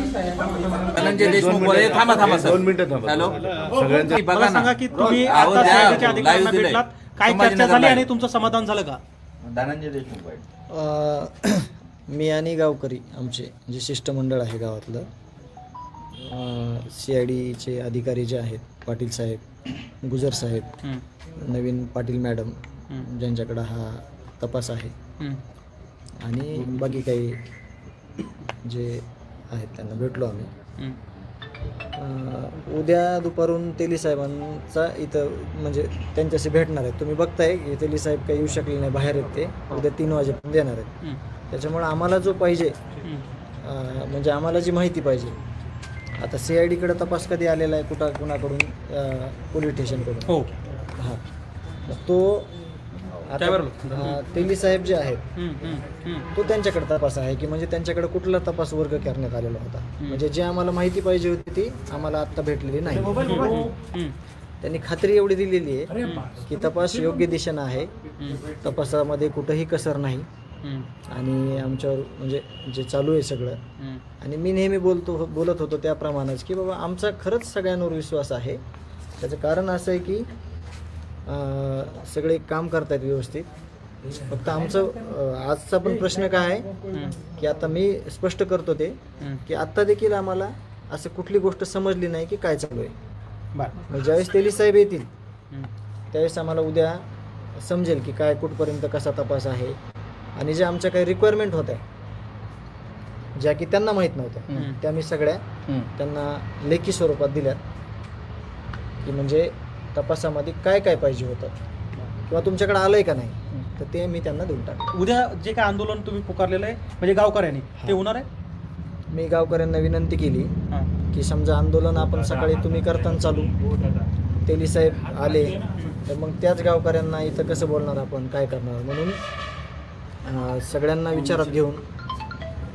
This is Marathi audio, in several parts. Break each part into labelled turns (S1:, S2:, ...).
S1: धनंजय देशमुख बोला थांबा थांबा सर.
S2: दोन मिनिटं थांबा.
S1: हॅलो?
S2: सगळ्यांचं
S1: बघा
S3: मला
S1: ना.
S3: सांगा की तुम्ही
S1: अहो,
S3: आता
S1: द्या,
S3: सीआयडीच्या अधिकाऱ्यांना
S1: live दिलंय.
S3: भेटलात. काय चर्चा
S1: संभाजीनगर
S3: झाली
S1: live.
S3: आणि तुमचं समाधान झालं का?
S1: धनंजय देशमुख पाहिजे
S4: अ, मी आणि गावकरी आमचे जे शिष्टमंडळ आहे गावातलं सी आय डीचे अधिकारी जे आहेत पाटील साहेब गुजर साहेब नवीन पाटील मॅडम ज्यांच्याकडं हा तपास आहे. आणि बाकी काही जे आहेत त्यांना भेटलो आम्ही. उद्या दुपारून तेली साहेबांचा इथं म्हणजे त्यांच्याशी भेटणार आहेत. तुम्ही बघताय की तेली साहेब काही येऊ शकले नाही बाहेर आहेत ते. उद्या तीन वाजेपर्यंत येणार आहेत. त्याच्यामुळे आम्हाला जो पाहिजे म्हणजे आम्हाला जी माहिती पाहिजे आता सी आय डीकडे तपास कधी आलेला आहे कुठं कुणाकडून पोलीस स्टेशनकडून?
S3: हो.
S4: हां. मग तो आता तेली साहेब जे आहेत तो त्यांच्याकडे तपास आहे की म्हणजे त्यांच्याकडे कुठला तपास वर्ग करण्यात आलेला होता? म्हणजे जी आम्हाला माहिती पाहिजे होती ती आम्हाला आत्ता भेटलेली नाही. त्यांनी खात्री एवढी दिलेली आहे की तपास योग्य दिशेनं आहे. तपासामध्ये कुठंही कसर नाही. आणि आमच्यावर म्हणजे जे चालू आहे सगळं. आणि मी नेहमी बोलतो बोलत होतो त्याप्रमाणेच की बाबा आमचा खरंच सगळ्यांवर विश्वास आहे. त्याचं कारण असं आहे की सगळे काम करतायत व्यवस्थित. फक्त आमचं आजचा पण प्रश्न काय आहे की आता मी स्पष्ट करतो ते की आत्ता देखील आम्हाला असं कुठली गोष्ट समजली नाही की काय चालू आहे. ज्यावेळेस तेली साहेब येतील त्यावेळेस आम्हाला उद्या समजेल की काय कुठपर्यंत कसा तपास आहे. आणि ज्या आमच्या काही रिक्वायरमेंट होत्या ज्या की त्यांना माहीत नव्हत्या त्या मी सगळ्या त्यांना लेखी स्वरूपात दिल्यात. की म्हणजे तपासामध्ये काय काय पाहिजे होतं? किंवा तुमच्याकडे आलंय का नाही? तर ते मी त्यांना देऊन टाकलं
S3: उद्या जे काय आंदोलन तुम्ही पुकारलेलं आहे म्हणजे गावकऱ्यांनी ते होणार आहे?
S4: मी गावकऱ्यांना विनंती केली की समजा आंदोलन आपण सकाळी तुम्ही करताना चालू. तेली साहेब आले तर मग त्याच गावकऱ्यांना इथं कसं बोलणार आपण काय करणार? म्हणून अं, सगळ्यांना विचारात घेऊन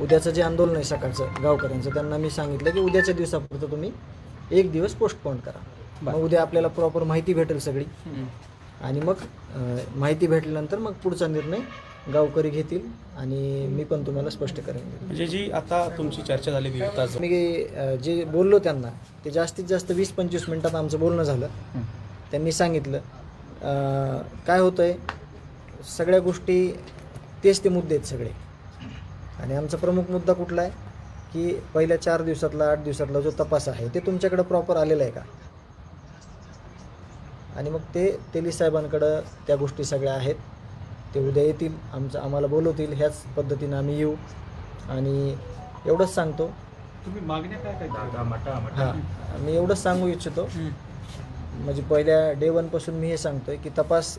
S4: उद्याचं जे आंदोलन आहे सकाळचं गावकऱ्यांचं त्यांना मी सांगितलं की उद्याच्या दिवसापुरतं तुम्ही एक दिवस पोस्टपोन करा. मग उद्या आपल्याला प्रॉपर माहिती भेटेल सगळी. आणि मग माहिती भेटल्यानंतर मग पुढचा निर्णय गावकरी घेतील आणि मी पण तुम्हाला स्पष्ट करेन.
S3: म्हणजे जी आता तुमची चर्चा झाली
S4: मी जे बोललो त्यांना ते जास्तीत जास्त वीस पंचवीस मिनटात आमचं बोलणं झालं. त्यांनी सांगितलं काय होतं आहे सगळ्या गोष्टी तेच ते मुद्दे आहेत सगळे. आणि आमचा प्रमुख मुद्दा कुठला आहे की पहिल्या चार दिवसातला आठ दिवसातला जो तपास आहे ते तुमच्याकडे प्रॉपर आलेला आहे का? आणि मग ते तेली साहेबांकडं त्या गोष्टी सगळ्या आहेत. ते उद्या येतील आमचं आम्हाला बोलवतील ह्याच पद्धतीनं आम्ही येऊ. आणि एवढंच सांगतो.
S3: तुम्ही मागण्या काय काय
S4: हां मी एवढंच सांगू इच्छितो. म्हणजे पहिल्या डे वनपासून मी हे सांगतोय की तपास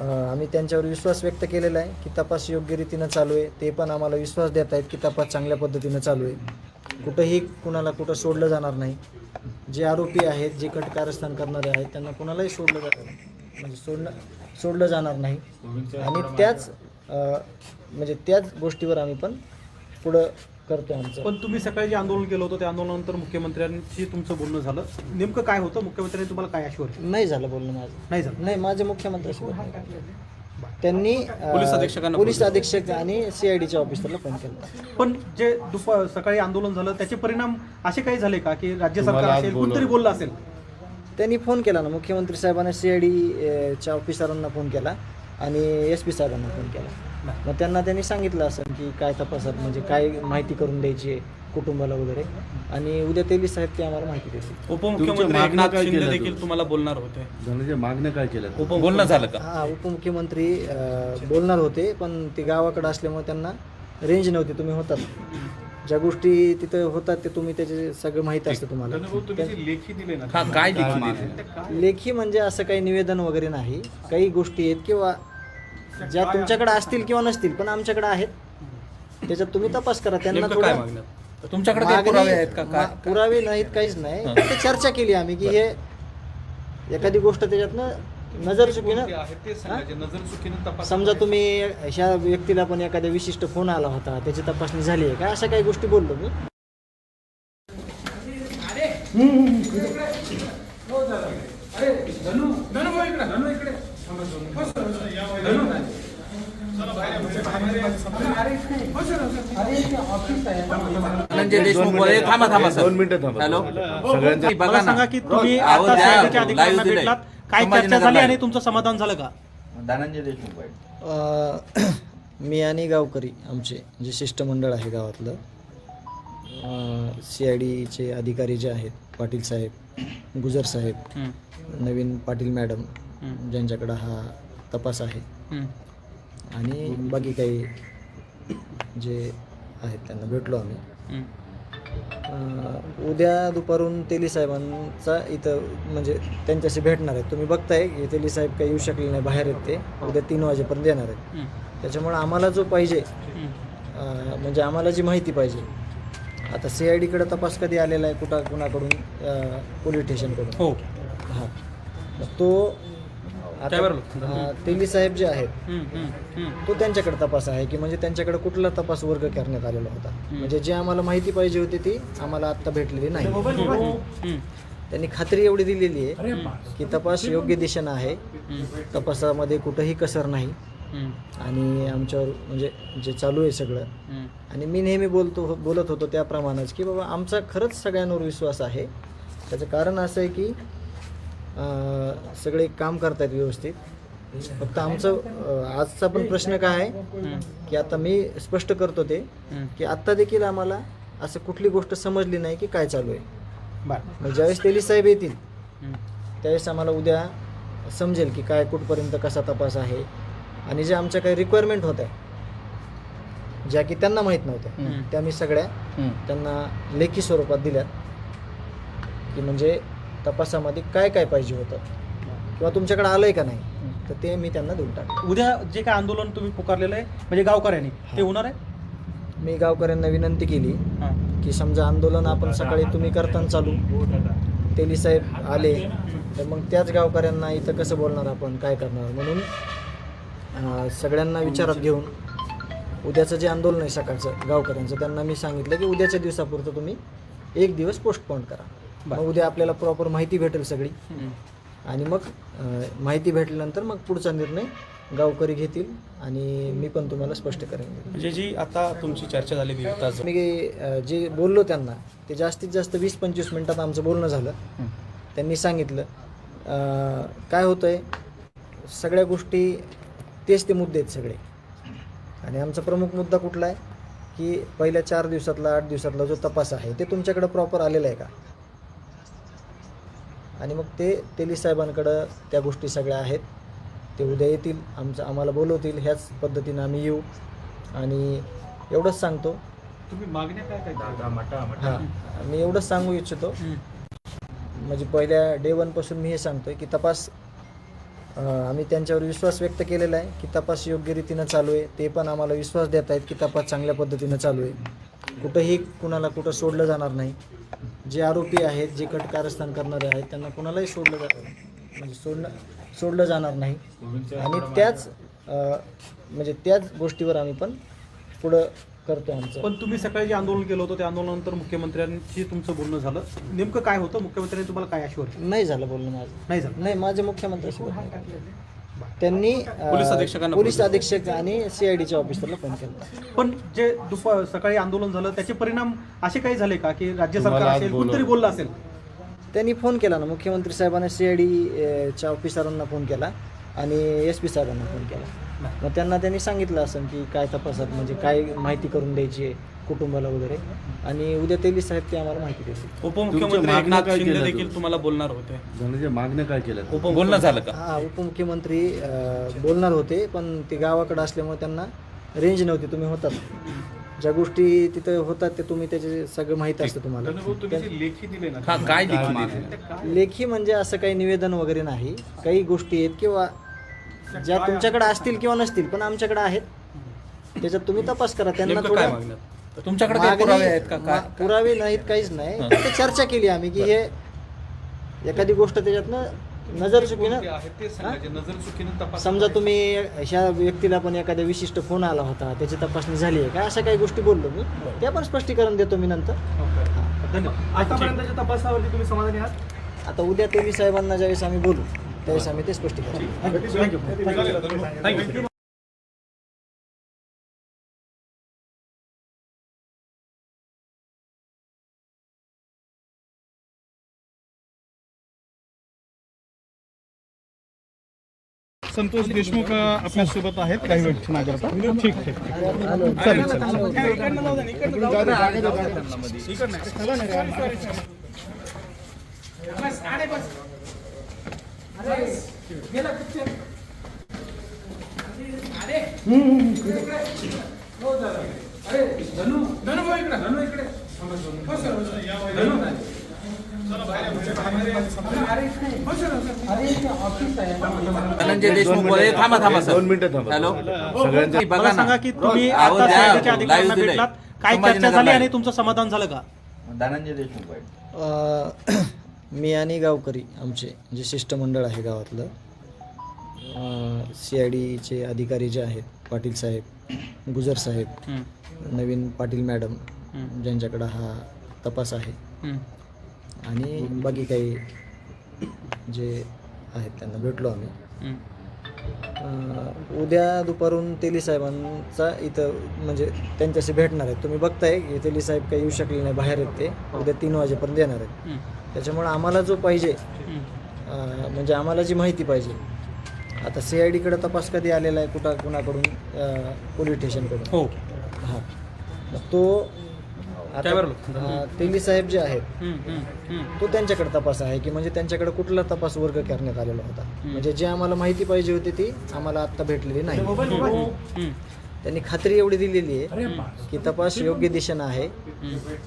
S4: आम्ही त्यांच्यावर विश्वास व्यक्त केलेला आहे की तपास योग्य रीतीनं चालू आहे. ते पण आम्हाला विश्वास देत आहेत की तपास चांगल्या पद्धतीनं चालू आहे. कुठंही कुणाला कुठं सोडलं जाणार नाही. जे आरोपी आहेत जे कट कारस्थान करणारे आहेत त्यांना कुणालाही सोडलं जात म्हणजे सोडणं सोडलं जाणार नाही. आणि त्याच म्हणजे त्याच गोष्टीवर आम्ही पण पुढं करतो आमचं.
S3: पण तुम्ही सकाळी जे आंदोलन केलं होतं त्या आंदोलनानंतर मुख्यमंत्र्यांशी तुमचं बोलणं झालं. नेमकं काय होतं? मुख्यमंत्र्यांनी तुम्हाला काय आश्वर
S4: नाही झालं बोलणं माझं.
S3: नाही झालं.
S4: नाही माझे झालं. त्यांनी
S3: पोलीस अधीक्षकांना
S4: पोलीस अधीक्षक आणि सीआयडीच्या ऑफिसरला फोन केला.
S3: पण जे दुपार सकाळी आंदोलन झालं त्याचे परिणाम असे काही झाले का की राज्य सरकार
S2: तुम्हाला आज
S3: असेल कोणतरी बोललं असेल?
S4: त्यांनी फोन केला ना मुख्यमंत्री साहेबांना सीआयडी च्या ऑफिसरांना फोन केला आणि एस पी साहेबांना फोन केला. मग त्यांना त्यांनी सांगितलं असं की काय तपासात म्हणजे काय माहिती करून द्यायची आहे. कुटुंबाला वगैरे. आणि उद्या तेली साहेब ते आम्हाला माहिती देतील.
S5: उपमुख्यमंत्री
S2: तुमच्या मागण्या
S5: एकनाथ
S2: काय
S5: शिंदे
S2: केल्या
S5: देखील
S2: तू?
S5: तुम्हाला बोलणार होते.
S2: धनंजय मागण्या काय केल्या?
S1: बोलणं झालं का?
S4: हा उपमुख्यमंत्री अं, बोलणार होते पण ते गावाकडे असल्यामुळे त्यांना रेंज नव्हती. तुम्ही होतात. ज्या गोष्टी तिथं होतात ते तुम्ही त्याचे सगळं माहीत असतं तुम्हाला.
S3: लेखी दिले ना
S1: हा काय दिली?
S4: लेखी म्हणजे असं काही निवेदन वगैरे नाही. काही गोष्टी आहेत किंवा ज्या तुमच्याकडे असतील किंवा नसतील पण आमच्याकडे आहेत. त्याच्यात तुम्ही तपास करा. त्यांना
S5: नेमकं काय
S4: थोडं
S1: तुमच्याकडे काही पुरावे आहेत का?
S4: मा-
S1: काय
S4: पुरावे नाहीत काहीच नाही. फक्त चर्चा केली आम्ही की हे एखादी गोष्ट त्याच्यातनं नजर चुकीनं हा? समजा तुम्ही ह्या व्यक्तीला पण एखाद्या विशिष्ट फोन आला होता त्याची तपासणी झाली आहे का? अशा काही गोष्टी बोललो मी.
S1: धनंजय देशमुख बोलले थांबा थांबा सर
S2: दोन मिनिटं थांबा.
S1: हॅलो
S2: सगळ्यांचं
S1: बघा
S3: मला
S1: ना.
S3: सांगा की तुम्ही
S1: अहो,
S3: आता
S1: द्या,
S3: सीआयडीच्या अधिकाऱ्यांना
S1: live दिलंय.
S3: भेटलात काय चर्चा झाली. आणि तुमचं समाधान झालं का
S1: धनंजय देशमुख पाहिजे.
S4: अ, मी आणि गावकरी आमचे जे शिष्टमंडळ आहे गावातलं सी आय डीचे अधिकारी जे आहेत पाटील साहेब गुजर साहेब नवीन पाटील मॅडम ज्यांच्याकडं हा तपास आहे आणि बाकी काही जे आहेत त्यांना भेटलो आम्ही. अ, उद्या दुपारून तेली साहेबांचा इथं म्हणजे त्यांच्याशी भेटणार आहेत. तुम्ही बघताय की तेली साहेब काही येऊ शकले नाही बाहेर आहेत ते. उद्या तीन वाजेपर्यंत येणार आहेत. त्याच्यामुळे आम्हाला जो पाहिजे अ, म्हणजे आम्हाला जी माहिती पाहिजे आता सी आय डीकडे तपास कधी आलेला आहे कुठं कुणाकडून अ, पोलीस स्टेशनकडून?
S3: हो.
S4: हां. तो तेली साहेब जे आहेत तो त्यांच्याकडे तपास आहे की म्हणजे त्यांच्याकडे कुठला तपास वर्ग करण्यात आलेला होता? म्हणजे जी आम्हाला माहिती पाहिजे होती ती आम्हाला आत्ता भेटलेली नाही. त्यांनी खात्री एवढी दिलेली आहे की तपास योग्य दिशेनं आहे. तपासामध्ये कुठंही कसर नाही. आणि आमच्यावर म्हणजे जे चालू आहे सगळं आणि मी नेहमी बोलतो बोलत होतो त्याप्रमाणेच की बाबा आमचा खरंच सगळ्यांवर विश्वास आहे. त्याचं कारण असं आहे की सगळे काम करतायत व्यवस्थित. फक्त आमचं आजचा पण प्रश्न काय आहे की आता मी स्पष्ट करतो ते की आत्ता देखील आम्हाला असं कुठली गोष्ट समजली नाही की काय चालू आहे.
S3: बरं.
S4: ज्यावेळेस तेली साहेब येतील त्यावेळेस आम्हाला उद्या समजेल की काय कुठपर्यंत कसा तपास आहे आणि जे आमच्या काही रिक्वायरमेंट होत्या ज्या की त्यांना माहीत नव्हत्या त्या मी सगळ्या त्यांना लेखी स्वरूपात दिल्यात. की म्हणजे तपासामध्ये काय काय पाहिजे होतं? किंवा तुमच्याकडे आलंय का नाही? तर ते मी त्यांना देऊन टाकलं
S3: उद्या जे काय आंदोलन तुम्ही पुकारलेलं आहे म्हणजे गावकऱ्यांनी ते होणार आहे?
S4: मी गावकऱ्यांना विनंती केली की समजा आंदोलन आपण सकाळी तुम्ही करताना चालू. तेली साहेब आले तर मग त्याच गावकऱ्यांना इथं कसं बोलणार आपण काय करणार? म्हणून सगळ्यांना विचारात घेऊन उद्याचं जे आंदोलन आहे सकाळचं गावकऱ्यांचं त्यांना मी सांगितलं की उद्याच्या दिवसापुरतं तुम्ही एक दिवस पोस्टपोन करा. मग उद्या आपल्याला प्रॉपर माहिती भेटेल सगळी. आणि मग अं, माहिती भेटल्यानंतर मग पुढचा निर्णय गावकरी घेतील आणि मी पण तुम्हाला स्पष्ट करेन.
S3: म्हणजे जी आता तुमची चर्चा झाली विविध तास
S4: मी अ, जे बोललो त्यांना ते जास्तीत जास्त वीस पंचवीस मिनिटात आमचं बोलणं झालं. त्यांनी सांगितलं अ, काय होतं आहे सगळ्या गोष्टी तेच ते मुद्दे आहेत सगळे. आणि आमचा प्रमुख मुद्दा कुठला आहे की पहिल्या चार दिवसातला आठ दिवसातला जो तपास आहे ते तुमच्याकडे प्रॉपर आलेला आहे का? आणि मग ते तेली साहेबांकडं त्या गोष्टी सगळ्या आहेत. ते उद्या येतील आमचं आम्हाला बोलवतील ह्याच पद्धतीनं आम्ही येऊ. आणि एवढंच सांगतो.
S3: तुम्ही मागण्या काय काय
S4: हां. मी एवढंच सांगू इच्छितो. म्हणजे पहिल्या डे वनपासून मी हे सांगतोय की तपास आम्ही त्यांच्यावर विश्वास व्यक्त केलेला आहे की तपास योग्य रीतीनं चालू आहे. ते पण आम्हाला विश्वास देत आहेत की तपास चांगल्या पद्धतीनं चालू आहे. कुठंही कुणाला कुठं सोडलं जाणार नाही. जे आरोपी आहेत जे कट कारस्थान करणारे आहेत त्यांना कुणालाही सोडलं जात म्हणजे सोडलं सोडलं जाणार नाही. आणि त्याच म्हणजे त्याच गोष्टीवर आम्ही पण पुढं करतो आमचं.
S3: पण तुम्ही सकाळी जे आंदोलन केलं होतं त्या आंदोलनानंतर मुख्यमंत्र्यांशी तुमचं बोलणं झालं. नेमकं काय होतं? मुख्यमंत्र्यांनी तुम्हाला काय आश्वासन?
S4: नाही झालं बोलणं माझं.
S3: नाही झालं.
S4: नाही माझे झालं. त्यांनी अं,
S1: पोलीस अधीक्षकांना
S4: पोलीस अधीक्षक आणि सीआयडीच्या ऑफिसरला फोन केला.
S3: पण जे दुपार सकाळी आंदोलन झालं त्याचे परिणाम असे काही झाले का की राज्य सरकार
S2: तुम्हाला आज
S3: असेल
S2: बोलवलं.
S3: कोणतरी बोललं असेल?
S4: त्यांनी फोन केला ना मुख्यमंत्री साहेबांना सीआयडी च्या ऑफिसरांना फोन केला आणि एस पी साहेबांना फोन केला. मग त्यांना त्यांनी सांगितलं असं की काय तपासात म्हणजे काय माहिती करून द्यायची आहे. कुटुंबाला वगैरे. आणि उद्या तेली साहेब ते आम्हाला माहिती देतील.
S2: तुमच्या
S5: उपमुख्यमंत्री
S2: मागण्या
S5: एकनाथ
S2: काय
S5: शिंदे
S2: केल्या
S5: देखील
S2: तू?
S5: तुम्हाला बोलणार होते.
S2: धनंजय मागण्या काय केल्या?
S1: बोलणं झालं का?
S4: हा उपमुख्यमंत्री अं, बोलणार होते पण ते गावाकडे असल्यामुळे त्यांना रेंज नव्हती तुम्ही होतात. ज्या गोष्टी तिथं होतात ते तुम्ही त्याचे सगळं माहीत असतं तुम्हाला.
S3: लेखी दिले ना.
S1: का काय लेखी दिली?
S4: लेखी? म्हणजे असं काही निवेदन वगैरे नाही. काही गोष्टी आहेत किंवा ज्या तुमच्याकडे असतील किंवा नसतील पण आमच्याकडे आहेत. त्याच्यात तुम्ही तपास करा त्यांना
S5: नेमकं काय
S4: थोडं
S5: मागण्यात
S1: तुमच्याकडे काही
S4: मागणी-
S1: पुरावे आहेत का?
S4: मा-
S1: काय
S4: पुरावे नाहीत काहीच नाही. फक्त चर्चा केली आम्ही की हे एखादी गोष्ट त्याच्यातनं नजर चुकीनं समजा तुम्ही ह्या व्यक्तीला पण एखाद्या विशिष्ट फोन आला होता त्याची तपासणी झाली आहे का? अशा काही गोष्टी बोललो मी. त्या पण स्पष्टीकरण देतो मी नंतर.
S3: धन्यवाद. आतापर्यंतच्या तपासावरती तुम्ही समाधानी आहात?
S4: आता उद्या तेवी साहेबांना ज्यावेळेस आम्ही बोलू त्यावेळेस आम्ही ते स्पष्टीकरण
S3: thank you. Thank you.
S5: Santosh Deshmukh अ, आपल्यासोबत आहेत. काही वेळ नागरता ठीक ठीक ठीक. चालेल चालेल.
S1: धनंजय देशमुख बोलले थांबा थांबा सर.
S2: दोन मिनिटं थांबा.
S1: हॅलो?
S2: सगळ्यांचा
S1: बघा.
S3: सांगा की तुम्ही आता अधिकाऱ्यांना. भेटलात? काय चर्चा झाली. आणि तुमचं समाधान झालं का?
S1: धनंजय देशमुख
S4: मी आणि गावकरी आमचे जे शिष्टमंडळ आहे गावातलं सी आय डीचे अधिकारी जे आहेत पाटील साहेब गुजर साहेब नवीन पाटील मॅडम ज्यांच्याकडं हा तपास आहे. आणि बाकी काही जे आहेत त्यांना भेटलो आम्ही. अ, उद्या दुपारून तेली साहेबांचा इथं म्हणजे त्यांच्याशी भेटणार आहेत. तुम्ही बघताय की तेली साहेब काही येऊ शकले नाही बाहेर आहेत ते. उद्या तीन वाजेपर्यंत येणार आहेत. त्याच्यामुळे आम्हाला जो पाहिजे अ, म्हणजे आम्हाला जी माहिती पाहिजे आता सी आय डीकडे तपास कधी आलेला आहे कुठं कुणाकडून पोलीस स्टेशनकडून?
S3: हो.
S4: हां. मग तो आता तेली साहेब जे आहेत तो त्यांच्याकडे तपास आहे की म्हणजे त्यांच्याकडे कुठला तपास वर्ग करण्यात आलेला होता? म्हणजे जे आम्हाला माहिती पाहिजे होती ती आम्हाला आत्ता भेटलेली नाही. त्यांनी खात्री एवढी दिलेली आहे की तपास योग्य दिशेनं आहे.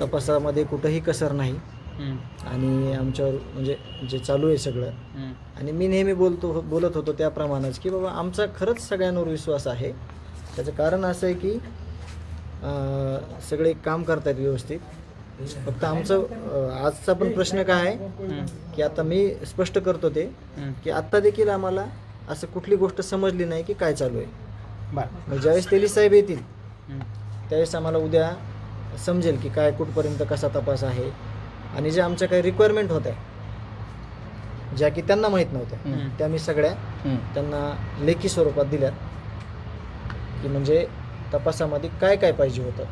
S4: तपासामध्ये कुठंही कसर नाही. आणि आमच्यावर म्हणजे जे चालू आहे सगळं. आणि मी नेहमी बोलतो बोलत होतो त्याप्रमाणेच की बाबा आमचा खरंच सगळ्यांवर विश्वास आहे. त्याचं कारण असं आहे की सगळे काम करतायत व्यवस्थित. फक्त आमचं आजचा पण प्रश्न काय आहे की आता मी स्पष्ट करतो ते की आत्ता देखील आम्हाला असं कुठली गोष्ट समजली नाही की काय चालू आहे. ज्यावेळेस तेली साहेब येतील त्यावेळेस आम्हाला उद्या समजेल की काय कुठपर्यंत कसा तपास आहे. आणि ज्या आमच्या काही रिक्वायरमेंट होत्या ज्या की त्यांना माहीत नव्हत्या त्या मी सगळ्या त्यांना लेखी स्वरूपात दिल्यात. की म्हणजे तपासामध्ये काय काय पाहिजे होतं?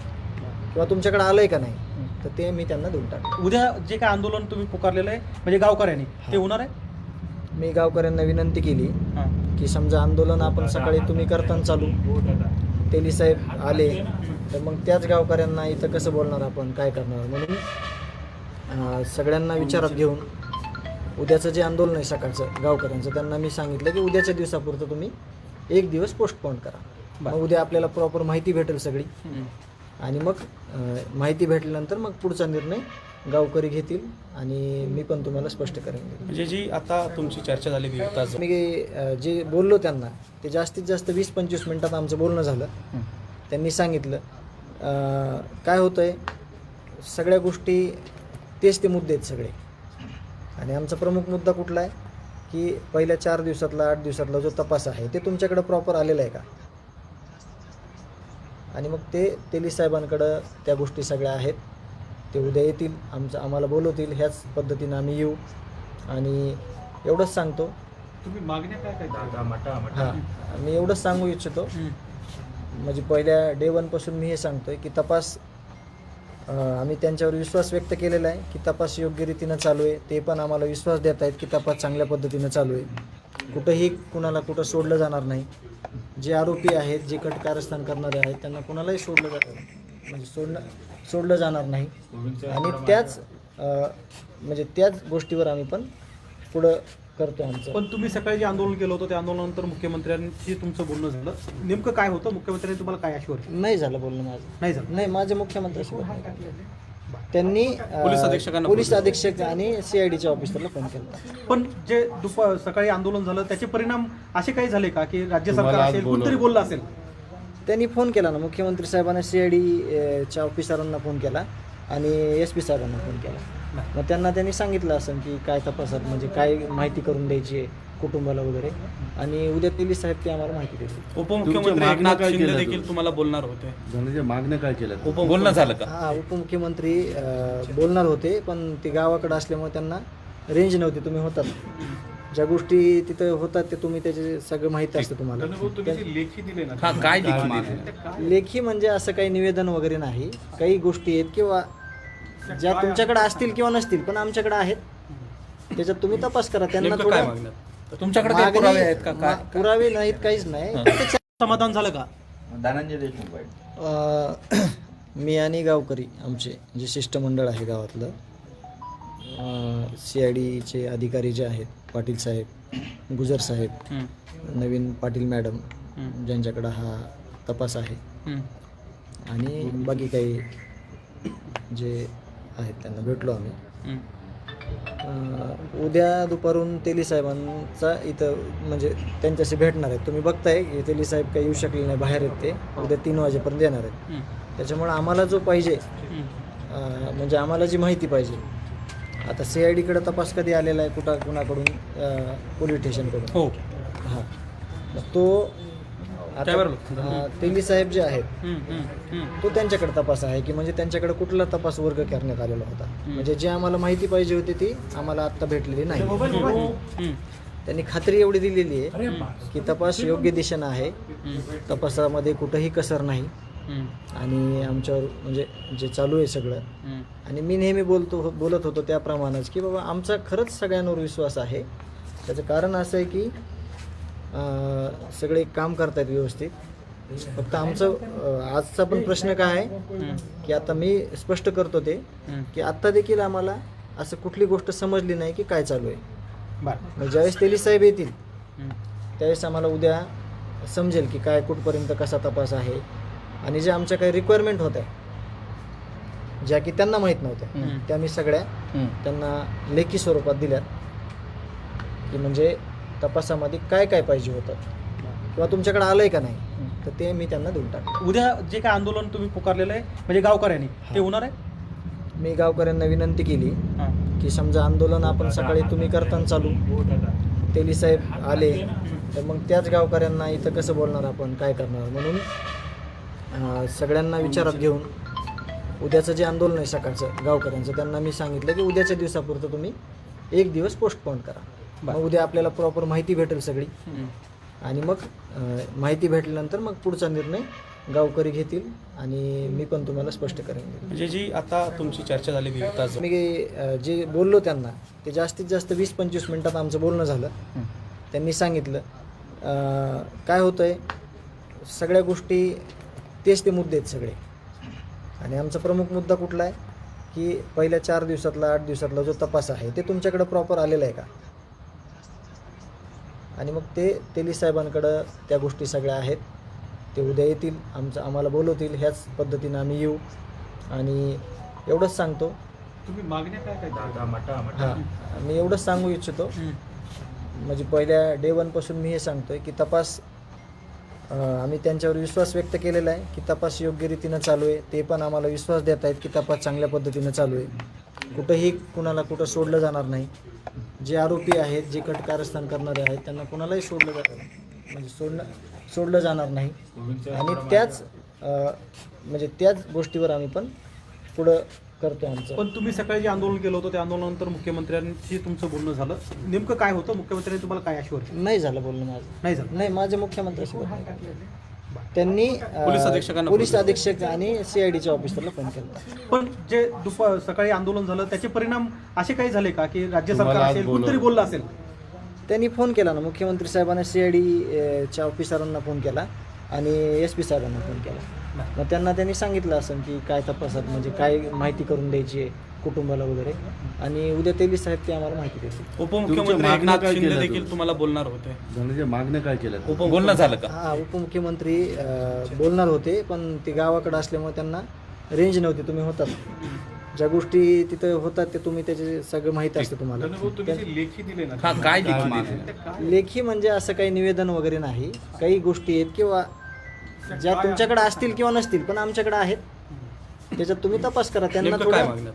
S4: किंवा तुमच्याकडे आलंय का नाही? तर ते मी त्यांना देऊन टाकलं
S3: उद्या जे काय आंदोलन तुम्ही पुकारलेलं आहे म्हणजे गावकऱ्यांनी ते होणार आहे?
S4: मी गावकऱ्यांना विनंती केली की समजा आंदोलन आपण सकाळी तुम्ही करताना चालू. तेली साहेब आले तर मग त्याच गावकऱ्यांना इथं कसं बोलणार आपण काय करणार? म्हणून अं, सगळ्यांना विचारात घेऊन उद्याचं जे आंदोलन आहे सकाळचं गावकऱ्यांचं त्यांना मी सांगितलं की उद्याच्या दिवसापुरतं तुम्ही एक दिवस पोस्टपोन करा. मग उद्या आपल्याला प्रॉपर माहिती भेटेल सगळी. आणि मग अं, माहिती भेटल्यानंतर मग पुढचा निर्णय गावकरी घेतील आणि मी पण तुम्हाला स्पष्ट करेन.
S6: म्हणजे जी आता तुमची चर्चा तास
S4: मी अ, जे बोललो त्यांना ते जास्तीत जास्त वीस पंचवीस मिनिटात आमचं बोलणं झालं. त्यांनी सांगितलं अ, काय होतं आहे सगळ्या गोष्टी तेच ते मुद्दे आहेत सगळे. आणि आमचा प्रमुख मुद्दा कुठला आहे की पहिल्या चार दिवसातला आठ दिवसातला जो तपास आहे ते तुमच्याकडे प्रॉपर आलेला आहे का? आणि मग ते तेली साहेबांकडं त्या गोष्टी सगळ्या आहेत. ते उद्या येतील आमचं आम्हाला बोलवतील ह्याच पद्धतीनं आम्ही येऊ. आणि एवढंच सांगतो.
S3: तुम्ही मागण्या काय काय
S4: हां मी एवढंच सांगू इच्छितो. म्हणजे पहिल्या डे वनपासून मी हे सांगतोय की तपास आम्ही त्यांच्यावर विश्वास व्यक्त केलेला आहे की तपास योग्य रीतीनं चालू आहे. ते पण आम्हाला विश्वास देत आहेत की तपास चांगल्या पद्धतीनं चालू आहे. कुठंही कुणाला कुठं सोडलं जाणार नाही. जे आरोपी आहेत जे कट कारस्थान करणारे आहेत त्यांना कुणालाही सोडलं जात म्हणजे सोडणं सोडलं जाणार नाही. आणि त्याच म्हणजे त्याच गोष्टीवर आम्ही पण पुढं करतो आमचं.
S3: पण तुम्ही सकाळी जे आंदोलन केलं होतं त्या आंदोलनानंतर मुख्यमंत्र्यांशी तुमचं बोलणं झालं. नेमकं काय होतं? मुख्यमंत्र्यांनी तुम्हाला काय आश्वास
S4: नाही झालं बोलणं माझं.
S3: नाही झालं.
S4: नाही माझे झालं. त्यांनी
S6: पोलीस अधीक्षकांना
S4: पोलीस अधीक्षक आणि सीआयडीच्या ऑफिसरला फोन केला.
S3: पण जे दुपार सकाळी आंदोलन झालं त्याचे परिणाम असे काही झाले का की राज्य सरकार
S2: तुम्हाला आज
S3: असेल
S2: बोलवलं.
S3: कोणतरी बोललं असेल?
S4: त्यांनी फोन केला ना मुख्यमंत्री साहेबांना सीआयडी च्या ऑफिसरांना फोन केला आणि एस पी साहेबांना फोन केला. मग त्यांना त्यांनी सांगितलं असं की काय तपासात म्हणजे काय माहिती करून द्यायची आहे. कुटुंबाला वगैरे. आणि उद्या पोलीस साहेब ते आम्हाला माहिती देतील.
S6: उपमुख्यमंत्री
S2: तुमच्या मागण्या
S6: एकनाथ
S2: काय
S6: शिंदे
S2: केल्या
S6: देखील
S2: तुम्ही?
S6: तुम्हाला बोलणार होते.
S2: धनंजय मागण्या काय केल्या?
S1: बोलणं झालं का?
S4: हा उपमुख्यमंत्री अं, बोलणार होते पण ते गावाकडे असल्यामुळे त्यांना रेंज नव्हती तुम्ही होतात. ज्या गोष्टी तिथं होतात ते तुम्ही त्याचे सगळं माहिती असतं तुम्हाला.
S1: हा काय देखील दिलं?
S4: लेखी म्हणजे असं काही निवेदन वगैरे नाही. काही गोष्टी आहेत किंवा ज्या तुमच्याकडे असतील किंवा नसतील पण आमच्याकडे आहेत. त्याच्यात तुम्ही तपास करा. त्यांना
S6: नेमकं काय
S4: थोडं
S1: तुमच्याकडे काही
S4: मागणी-
S1: पुरावे आहेत का?
S4: मा-
S1: काय
S4: पुरावे नाहीत काहीच नाही.
S3: समाधान झालं का?
S1: धनंजय देशमुख पाहिजे
S4: अ, मी आणि गावकरी आमचे जे शिष्टमंडळ आहे गावातलं सी आय डीचे अधिकारी जे आहेत पाटील साहेब गुजर साहेब नवीन पाटील मॅडम ज्यांच्याकडं हा तपास आहे. आणि बाकी काही जे आहेत त्यांना भेटलो आम्ही. उद्या दुपारून तेली साहेबांचा इथं म्हणजे त्यांच्याशी भेटणार आहेत. तुम्ही बघताय की तेली साहेब काही येऊ शकले नाही बाहेर आहेत ते. उद्या तीन वाजेपर्यंत येणार आहेत. त्याच्यामुळे आम्हाला जो पाहिजे म्हणजे आम्हाला जी माहिती पाहिजे आता सी आय डीकडे तपास कधी आलेला आहे कुठं कुणाकडून पोलीस स्टेशनकडून?
S3: हो.
S4: हां. मग तो आता तेली साहेब जे आहेत तो त्यांच्याकडे तपास आहे की म्हणजे त्यांच्याकडे कुठला तपास वर्ग करण्यात आलेला होता? म्हणजे जी आम्हाला माहिती पाहिजे होती ती आम्हाला आत्ता भेटलेली नाही. त्यांनी खात्री एवढी दिलेली आहे की तपास योग्य दिशेनं आहे. तपासामध्ये कुठंही कसर नाही. आणि आमच्यावर म्हणजे जे चालू आहे सगळं आणि मी नेहमी बोलतो बोलत होतो त्याप्रमाणेच की बाबा आमचा खरंच सगळ्यांवर विश्वास आहे. त्याचं कारण असं आहे की सगळे काम करतायत व्यवस्थित. फक्त आमचं आजचा पण प्रश्न काय आहे की आता मी स्पष्ट करतो ते की आत्ता देखील आम्हाला असं कुठली गोष्ट समजली नाही की काय चालू आहे. ज्यावेळेस तेली साहेब येतील त्यावेळेस आम्हाला उद्या समजेल की काय कुठपर्यंत कसा तपास आहे. आणि जे आमच्या काही रिक्वायरमेंट होत्या ज्या की त्यांना माहीत नव्हत्या त्या मी सगळ्या त्यांना लेखी स्वरूपात दिल्यात. की म्हणजे तपासामध्ये काय काय पाहिजे होतं? किंवा तुमच्याकडे आलंय का नाही? तर ते मी त्यांना देऊन टाकतो.
S3: उद्या जे काय आंदोलन तुम्ही पुकारलेलं आहे म्हणजे गावकऱ्यांनी ते होणार आहे?
S4: मी गावकऱ्यांना विनंती केली
S3: हां.
S4: की समजा आंदोलन आपण सकाळी तुम्ही करताना चालू. तेली साहेब आले तर मग त्याच गावकऱ्यांना इथं कसं बोलणार आपण काय करणार? म्हणून अं, सगळ्यांना विचारात घेऊन उद्याचं जे आंदोलन आहे सकाळचं गावकऱ्यांचं त्यांना मी सांगितलं की उद्याच्या दिवसापुरतं तुम्ही एक दिवस पोस्टपोन करा. मग उद्या आपल्याला प्रॉपर माहिती भेटेल सगळी. आणि मग अं, माहिती भेटल्यानंतर मग पुढचा निर्णय गावकरी घेतील आणि मी पण तुम्हाला स्पष्ट करेन.
S6: म्हणजे जी आता तुमची चर्चा तास
S4: मी अ, जे बोललो त्यांना ते जास्तीत जास्त वीस पंचवीस मिनटात आमचं बोलणं झालं. त्यांनी सांगितलं अ, काय होतं आहे सगळ्या गोष्टी तेच ते मुद्दे आहेत सगळे. आणि आमचा प्रमुख मुद्दा कुठला आहे की पहिल्या चार दिवसातला आठ दिवसातला जो तपास आहे ते तुमच्याकडे प्रॉपर आलेला आहे का? आणि मग ते तेली साहेबांकडं त्या गोष्टी सगळ्या आहेत. ते उद्या येतील आमचं आम्हाला बोलवतील ह्याच पद्धतीनं आम्ही येऊ. आणि एवढंच सांगतो.
S3: तुम्ही मागण्या काय काय
S4: हां मी एवढंच सांगू इच्छितो. म्हणजे पहिल्या डे वनपासून मी हे सांगतोय की तपास आम्ही त्यांच्यावर विश्वास व्यक्त केलेला आहे की तपास योग्य रीतीनं चालू आहे. ते पण आम्हाला विश्वास देत आहेत की तपास चांगल्या पद्धतीनं चालू आहे. कुठंही कुणाला कुठं सोडलं जाणार नाही. जे आरोपी आहेत जे कटकारस्थान करणारे आहेत त्यांना कुणालाही सोडलं जात म्हणजे सोडणं सोडलं जाणार नाही. आणि त्याच म्हणजे त्याच गोष्टीवर आम्ही पण पुढं करतो आमचं.
S3: पण तुम्ही सकाळी जे आंदोलन केलं होतं त्या आंदोलनानंतर मुख्यमंत्र्यांशी तुमचं बोलणं झालं. नेमकं काय होतं? मुख्यमंत्र्यांनी तुम्हाला काय आश्वर
S4: नाही झालं बोलणं माझं.
S3: नाही झालं.
S4: नाही माझे मुख्यमंत्र्यासोबत नाही. त्यांनी
S6: पोलीस अधीक्षकांना
S4: पोलीस अधीक्षक आणि सीआयडीच्या ऑफिसरला फोन केला.
S3: पण जे दुपार सकाळी आंदोलन झालं त्याचे परिणाम असे काही झाले का की राज्य सरकार असेल कोणतरी बोललं असेल?
S4: त्यांनी फोन केला ना मुख्यमंत्री साहेबांना सीआयडी च्या ऑफिसरांना फोन केला आणि एस पी साहेबांना फोन केला. मग त्यांना त्यांनी सांगितलं असं की काय तपासात म्हणजे काय माहिती करून द्यायची आहे. कुटुंबाला वगैरे. आणि उद्या तेली साहेब ते आम्हाला माहिती देतील.
S6: उपमुख्यमंत्री
S2: तुमच्या मागण्या
S6: एकनाथ
S2: काय
S6: शिंदे
S2: केल्या
S6: देखील
S2: तुम्ही?
S6: तुम्हाला बोलणार होते.
S2: धनंजय मागणं काय केलं
S1: बोलणं झालं का?
S4: हा उपमुख्यमंत्री अं, बोलणार होते पण ते गावाकडे असल्यामुळे त्यांना रेंज नव्हती तुम्ही होतात. ज्या गोष्टी तिथं होतात ते तुम्ही त्याचे सगळं माहिती असतं तुम्हाला.
S1: हा काय लेखी मागणी?
S4: लेखी म्हणजे असं काही निवेदन वगैरे नाही. काही गोष्टी आहेत किंवा ज्या तुमच्याकडे असतील किंवा नसतील पण आमच्याकडे आहेत. त्याच्यात तुम्ही तपास करा त्यांना
S6: नेमकं काय
S4: थोडं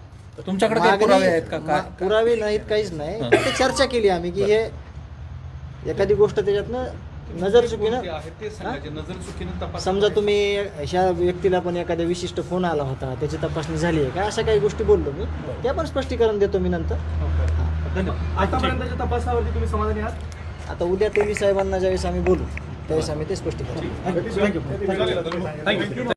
S1: तुमच्याकडे काही पुरावे आहेत का? काय
S4: पुरावे नाहीत काहीच नाही. फक्त चर्चा केली आम्ही की हे एखादी गोष्ट त्याच्यातनं नजर चुकीनं? समजा तुम्ही ह्या व्यक्तीला पण एखाद्या विशिष्ट फोन आला होता त्याची तपासणी झाली आहे का? अशा काही गोष्टी बोललो मी. त्या पण स्पष्टीकरण देतो मी नंतर.
S3: आतापर्यंतच्या तपासावरती तुम्ही समाधानी आहात?
S4: आता उद्या तेली साहेबांना ज्यावेळेस आम्ही बोलू त्यावेळेस आम्ही ते स्पष्टीकरण
S3: थँक्यू थँक्यू